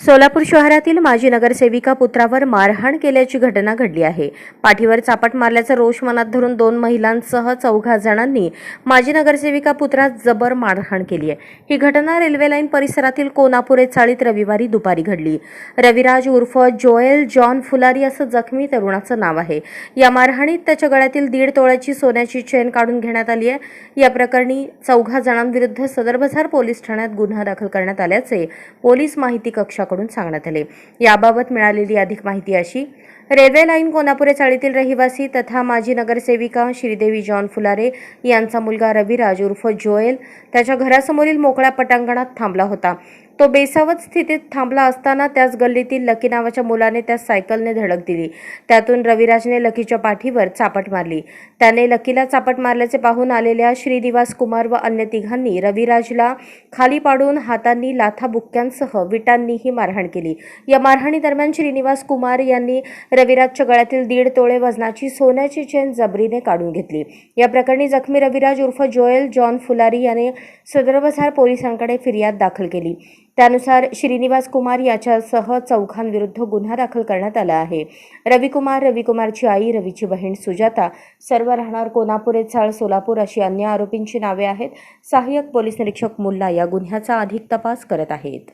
सोलापूर शहरातील माजी नगरसेविका पुत्रावर मारहाण केल्याची घटना घडली आहे. पाठीवर चापट मारल्याचा रोष मनात धरून दोन महिलांसह चौघा जणांनी माजी नगरसेविका पुत्रास जबर मारहाण केली आहे. ही घटना रेल्वे लाईन परिसरातील कोनापुरे चाळीत रविवारी दुपारी घडली. रविराज उर्फ जोएल जॉन फुलारी असं जखमी तरुणाचं नाव आहे. या मारहाणीत त्याच्या गळ्यातील दीड तोळ्याची सोन्याची चेन काढून घेण्यात आली आहे. या प्रकरणी चौघा जणांविरुद्ध सदरबझार पोलीस ठाण्यात गुन्हा दाखल करण्यात आल्याचे पोलीस माहिती यांच्याकडून सांगण्यात आले. याबाबत मिळालेली अधिक माहिती अशी रेल्वे लाईन कोनापुरे चाळीतील रहिवासी तथा माजी नगरसेविका श्रीदेवी जॉन फुलारे यांचा मुलगा रविराज उर्फ जोएल त्याच्या घरासमोरील मोकळ्या पटांगणात थांबला होता. तो बेसावत स्थितीत थांबला असताना त्याच गल्लीतील लकी नावाच्या मुलाने त्या सायकलने धडक दिली. त्यातून रविराजने लकीच्या पाठीवर चापट मारली. त्याने लकीला चापट मारल्याचे पाहून आलेल्या श्रीनिवास कुमार व अन्य तिघांनी रविराजला खाली पाडून हातांनी लाथाबुक्क्यांसह विटांनीही मारहाण केली. या मारहाणीदरम्यान श्रीनिवास कुमार यांनी रविराजच्या गळ्यातील दीड तोळे वजनाची सोन्याची चेन जबरीने काढून घेतली. या प्रकरणी जखमी रविराज उर्फ जोएल जॉन फुलारी याने सदरबझार पोलिसांकडे फिर्याद दाखल केली. त्यानुसार श्रीनिवास कुमार याच्यासह चौघांविरुद्ध गुन्हा दाखल करण्यात आला आहे. रविकुमार रविकुमारची आई रवीची बहीण सुजाता सर्व राहणार कोनापुरे चाळ सोलापूर अशी अन्य आरोपींची नावे आहेत. सहाय्यक पोलीस निरीक्षक मुल्ला या गुन्ह्याचा अधिक तपास करत आहेत.